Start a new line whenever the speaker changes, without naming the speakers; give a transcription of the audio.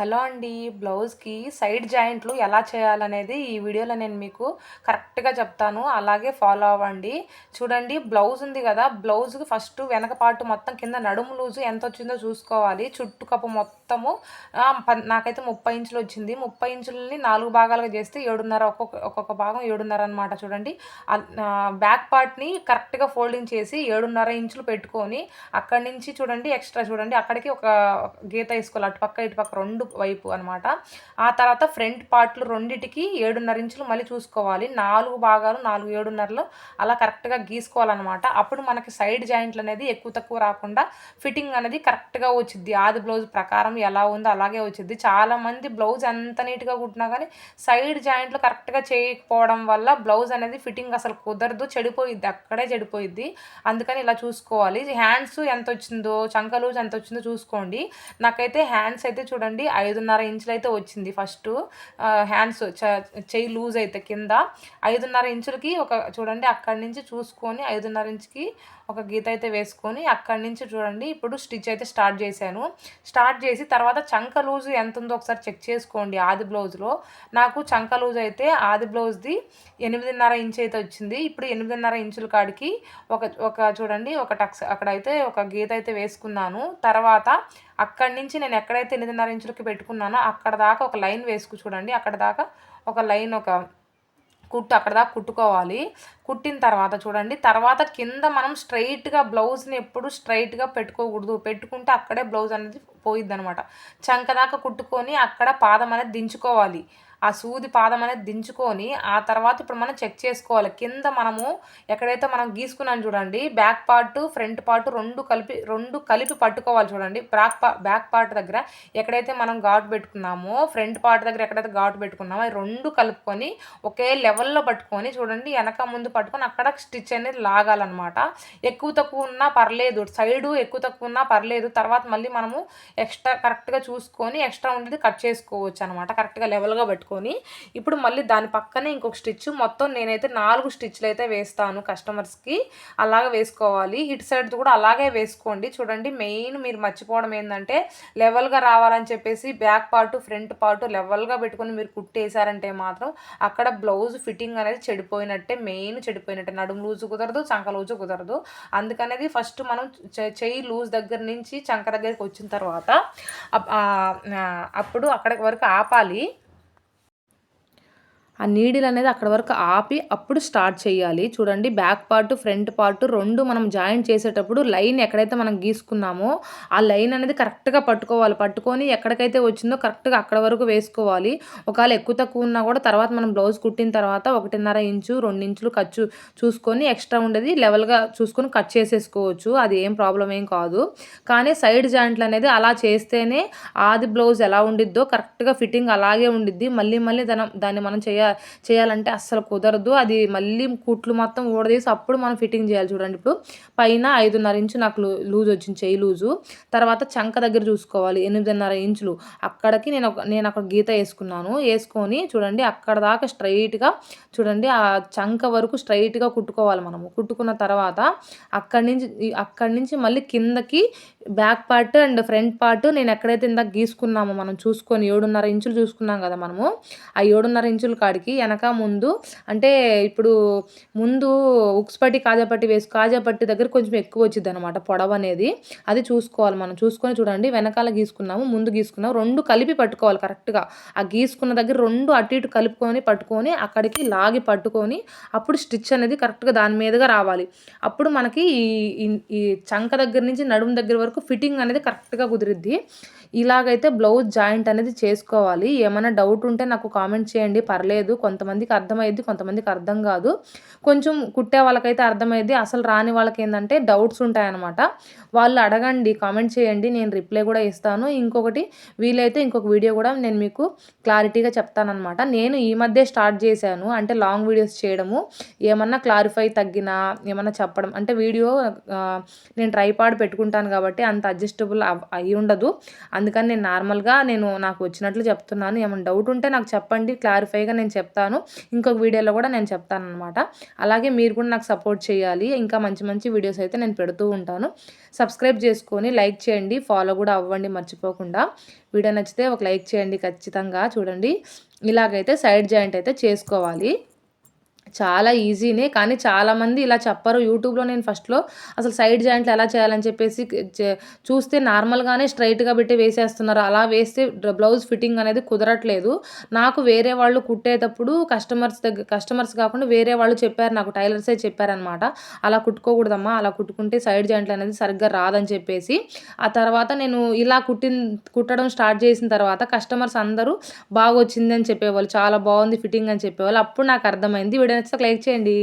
Hello అండి బ్లౌజ్కి side జాయింట్లు ఎలా చేయాలనేది ఈ వీడియోలో నేను మీకు కరెక్ట్గా చెప్తాను. అలాగే ఫాలో అవ్వండి. చూడండి బ్లౌజ్ ఉంది కదా బ్లౌజ్కి ఫస్ట్ వెనక పార్ట్ మొత్తం కింద నడుము లూజు ఎంత వచ్చిందో చూసుకోవాలి. చుట్టుకప్పు మొత్తము నాకైతే ముప్పై ఇంచులు వచ్చింది. ముప్పై ఇంచులని నాలుగు భాగాలుగా చేస్తే ఏడున్నర ఒక్కొక్క ఒక్కొక్క భాగం ఏడున్నర అనమాట చూడండి. బ్యాక్ పార్ట్ని కరెక్ట్గా ఫోల్డింగ్ చేసి ఏడున్నర ఇంచులు పెట్టుకొని అక్కడి నుంచి చూడండి ఎక్స్ట్రా చూడండి. అక్కడికి ఒక గీత వేసుకోవాలి అటు పక్క ఇటు పక్క రెండు వైపు అనమాట ఆ తర్వాత ఫ్రంట్ పార్ట్లు రెండిటికి ఏడున్నర ఇంచులు మళ్ళీ చూసుకోవాలి. నాలుగు భాగాలు నాలుగు ఏడున్నరలు అలా కరెక్ట్గా గీసుకోవాలన్నమాట. అప్పుడు మనకి సైడ్ జాయింట్లు అనేది ఎక్కువ తక్కువ రాకుండా ఫిట్టింగ్ అనేది కరెక్ట్గా వచ్చింది ఆది బ్లౌజ్ ప్రకారం ఎలా ఉందో అలాగే వచ్చింది చాలామంది బ్లౌజ్ ఎంత నీట్గా కుట్టినా కానీ సైడ్ జాయింట్లు కరెక్ట్గా చేయకపోవడం వల్ల బ్లౌజ్ అనేది ఫిట్టింగ్ అసలు కుదరదు చెడిపోయిద్ది అక్కడే చెడిపోయిద్ది. అందుకని ఇలా చూసుకోవాలి. హ్యాండ్స్ ఎంత వచ్చిందో చంక లూజ్ ఎంత వచ్చిందో చూసుకోండి. నాకైతే హ్యాండ్స్ అయితే చూడండి ఐదున్నర ఇంచులు అయితే వచ్చింది ఫస్ట్ హ్యాండ్స్ చెయ్యి లూజ్ అయితే కింద. ఐదున్నర ఇంచులకి ఒక చూడండి అక్కడి నుంచి చూసుకొని ఐదున్నర ఇంచుకి ఒక గీత అయితే వేసుకొని అక్కడి నుంచి చూడండి. ఇప్పుడు స్టిచ్ అయితే స్టార్ట్ చేశాను. స్టార్ట్ చేసి తర్వాత చంక లూజ్ ఎంత ఉందో ఒకసారి చెక్ చేసుకోండి ఆది బ్లౌజ్లో నాకు చంక లూజ్ అయితే ఆది బ్లౌజ్ది ఎనిమిదిన్నర ఇంచ్ అయితే వచ్చింది. ఇప్పుడు ఎనిమిదిన్నర ఇంచుల కాడికి ఒక ఒక చూడండి ఒక టక్స్ అక్కడైతే ఒక గీత అయితే వేసుకున్నాను. తర్వాత అక్కడి నుంచి నేను ఎక్కడైతే ఎనిమిదిన్నర ఇంచులకి పెట్టుకున్నానో అక్కడ దాకా ఒక లైన్ వేసుకు చూడండి. అక్కడ దాకా ఒక లైన్ ఒక కుట్టు అక్కడ దాకా కుట్టుకోవాలి. కుట్టిన తర్వాత చూడండి తర్వాత కింద మనం స్ట్రైట్గా బ్లౌజ్ని ఎప్పుడు స్ట్రైట్గా పెట్టుకోకూడదు. పెట్టుకుంటే అక్కడే బ్లౌజ్ అనేది పోయిద్ది అనమాట చంక దాకా కుట్టుకొని అక్కడ పాదం అనేది దించుకోవాలి. ఆ సూది పాదం అనేది దించుకొని ఆ తర్వాత ఇప్పుడు మనం చెక్ చేసుకోవాలి. కింద మనము ఎక్కడైతే మనం గీసుకున్నాం చూడండి బ్యాక్ పార్ట్ ఫ్రంట్ పార్ట్ రెండు కలిపి రెండు కలిపి పట్టుకోవాలి చూడండి. బ్యాక్ పా బ్యాక్ పార్ట్ దగ్గర ఎక్కడైతే మనం ఘాటు పెట్టుకున్నామో ఫ్రంట్ పార్ట్ దగ్గర ఎక్కడైతే ఘాటు పెట్టుకున్నామో అది రెండు కలుపుకొని ఒకే లెవెల్లో పట్టుకొని చూడండి వెనక ముందు పట్టుకొని అక్కడ స్టిచ్ అనేది లాగాలన్నమాట. ఎక్కువ తక్కువ ఉన్నా పర్లేదు సైడు ఎక్కువ తక్కువ ఉన్నా పర్లేదు తర్వాత మళ్ళీ మనము ఎక్స్ట్రా కరెక్ట్గా చూసుకొని ఎక్స్ట్రా ఉండేది కట్ చేసుకోవచ్చు అనమాట కరెక్ట్గా లెవెల్గా పెట్టుకొని ఇప్పుడు మళ్ళీ దాని పక్కనే ఇంకొక స్టిచ్. మొత్తం నేనైతే నాలుగు స్టిచ్లు అయితే వేస్తాను కస్టమర్స్కి. అలాగే వేసుకోవాలి. ఇటు సైడ్ కూడా అలాగే వేసుకోండి. చూడండి మెయిన్ మీరు మర్చిపోవడం ఏంటంటే లెవెల్గా రావాలని చెప్పేసి బ్యాక్ పార్ట్ ఫ్రంట్ పార్ట్ లెవెల్గా పెట్టుకొని మీరు కుట్టేశారంటే మాత్రం అక్కడ బ్లౌజ్ ఫిట్టింగ్ అనేది చెడిపోయినట్టే మెయిన్ చెడిపోయినట్టే. నడుము లూజు కుదరదు చంక లూజు కుదరదు. అందుకనేది ఫస్ట్ మనం చె- చెయ్యి లూజ్ దగ్గర నుంచి చంక దగ్గరికి వచ్చిన తర్వాత అప్పుడు అక్కడికి వరకు ఆపాలి. ఆ నీడిల్ అనేది అక్కడ వరకు ఆపి అప్పుడు స్టార్ట్ చేయాలి. చూడండి బ్యాక్ పార్ట్ ఫ్రంట్ పార్ట్ రెండు మనం జాయింట్ చేసేటప్పుడు లైన్ ఎక్కడైతే మనం గీసుకున్నామో ఆ లైన్ అనేది కరెక్ట్గా పట్టుకోవాలి. పట్టుకొని ఎక్కడికైతే వచ్చిందో కరెక్ట్గా అక్కడ వరకు వేసుకోవాలి. ఒకవేళ ఎక్కువ తక్కువ ఉన్నా కూడా తర్వాత మనం బ్లౌజ్ కుట్టిన తర్వాత ఒకటిన్నర ఇంచు రెండు ఇంచులు కట్ చూసుకొని ఎక్స్ట్రా ఉండేది లెవెల్గా చూసుకొని కట్ చేసేసుకోవచ్చు. అది ఏం ప్రాబ్లం ఏం కాదు. కానీ సైడ్ జాయింట్లు అనేది అలా చేస్తేనే ఆది బ్లౌజ్ ఎలా ఉండిద్దో కరెక్ట్గా ఫిట్టింగ్ అలాగే ఉండిద్ది. మళ్ళీ మళ్ళీ దాన్ని మనం చేయ చేయాలంటే అస్సలు కుదరదు. అది మళ్ళీ కుట్లు మొత్తం ఊడదీసి అప్పుడు మనం ఫిట్టింగ్ చేయాలి చూడండి. ఇప్పుడు పైన ఐదున్నర ఇంచు నాకు లూజ్ వచ్చింది చేయి లూజు. తర్వాత చంక దగ్గర చూసుకోవాలి ఎనిమిదిన్నర ఇంచులు. అక్కడికి నేను ఒక నేను అక్కడ గీత వేసుకున్నాను. వేసుకొని చూడండి అక్కడ దాకా స్ట్రైట్గా చూడండి ఆ చంక వరకు స్ట్రైట్గా కుట్టుకోవాలి మనము. కుట్టుకున్న తర్వాత అక్కడి నుంచి అక్కడి నుంచి మళ్ళీ కిందకి back part and front part నేను ఎక్కడైతే ఇందాక గీసుకున్నామో మనం చూసుకొని ఏడున్నర ఇంచులు చూసుకున్నాం కదా మనము ఆ ఏడున్నర ఇంచులు కాడికి వెనక ముందు అంటే ఇప్పుడు ముందు ఉక్స్పట్టి కాజాపట్టి వేసి కాజాపట్టి దగ్గర కొంచెం ఎక్కువ వచ్చింది అనమాట పొడవు అనేది. అది చూసుకోవాలి మనం. చూసుకొని చూడండి వెనకాల గీసుకున్నాము ముందు గీసుకున్నాము రెండు కలిపి పట్టుకోవాలి కరెక్ట్గా ఆ గీసుకున్న దగ్గర రెండు అటు ఇటు కలుపుకొని పట్టుకొని అక్కడికి లాగి పట్టుకొని అప్పుడు స్టిచ్ అనేది కరెక్ట్గా దాని మీదుగా రావాలి. అప్పుడు మనకి ఈ ఈ- ఈ చంక దగ్గర నుంచి నడుము దగ్గర వరకు ఫిట్టింగ్ అనేది కరెక్ట్గా కుదిరిద్ది. ఇలాగైతే బ్లౌజ్ జాయింట్ అనేది చేసుకోవాలి. ఏమైనా డౌట్ ఉంటే నాకు కామెంట్ చేయండి. పర్లేదు. కొంతమందికి అర్థమైద్ది కొంతమందికి అర్థం కాదు. కొంచెం కుట్టే వాళ్ళకైతే అర్థమైద్ది. అసలు రాని వాళ్ళకి ఏంటంటే డౌట్స్ ఉంటాయన్నమాట. వాళ్ళు అడగండి కామెంట్ చేయండి నేను రిప్లై కూడా ఇస్తాను. ఇంకొకటి వీలైతే ఇంకొక వీడియో కూడా నేను మీకు క్లారిటీగా చెప్తానమాట నేను ఈ మధ్య స్టార్ట్ చేశాను అంటే లాంగ్ వీడియోస్ చేయడము. ఏమన్నా క్లారిఫై తగ్గినా ఏమన్నా చెప్పడం అంటే వీడియో నేను ట్రైపాడ్ పెట్టుకుంటాను కాబట్టి అంత అడ్జస్టబుల్ అయి ఉండదు. అందుకని నేను నార్మల్గా నేను నాకు వచ్చినట్లు చెప్తున్నాను. ఏమైనా డౌట్ ఉంటే నాకు చెప్పండి క్లారిఫైగా నేను చెప్తాను. ఇంకొక వీడియోలో కూడా నేను చెప్తాను అనమాట అలాగే మీరు కూడా నాకు సపోర్ట్ చేయాలి. ఇంకా మంచి మంచి వీడియోస్ అయితే నేను పెడుతూ ఉంటాను. సబ్స్క్రైబ్ చేసుకొని లైక్ చేయండి. ఫాలో కూడా అవ్వండి మర్చిపోకుండా. వీడియో నచ్చితే ఒక లైక్ చేయండి. ఖచ్చితంగా చూడండి. ఇలాగైతే సైడ్ జాయింట్ అయితే చేసుకోవాలి. చాలా ఈజీనే కానీ చాలామంది ఇలా చెప్పరు. యూట్యూబ్లో నేను ఫస్ట్లో అసలు సైడ్ జాయింట్లు ఎలా చేయాలని చెప్పేసి చూస్తే నార్మల్గానే స్ట్రైట్గా పెట్టి వేసేస్తున్నారు. అలా వేస్తే బ్లౌజ్ ఫిట్టింగ్ అనేది కుదరట్లేదు. నాకు వేరే వాళ్ళు కుట్టేటప్పుడు కస్టమర్స్ దగ్గర కస్టమర్స్ కాకుండా వేరే వాళ్ళు చెప్పారు. నాకు టైలర్సే చెప్పారనమాట అలా కుట్టుకోకూడదమ్మా అలా కుట్టుకుంటే సైడ్ జాయింట్లు అనేది సరిగ్గా రాదని చెప్పేసి. ఆ తర్వాత నేను ఇలా కుట్టిన కుట్టడం స్టార్ట్ చేసిన తర్వాత కస్టమర్స్ అందరూ బాగా వచ్చిందని చెప్పేవాళ్ళు. చాలా బాగుంది ఫిట్టింగ్ అని చెప్పేవాళ్ళు. అప్పుడు నాకు అర్థమైంది. వీడియో నచ్చితే లైక్ చేయండి.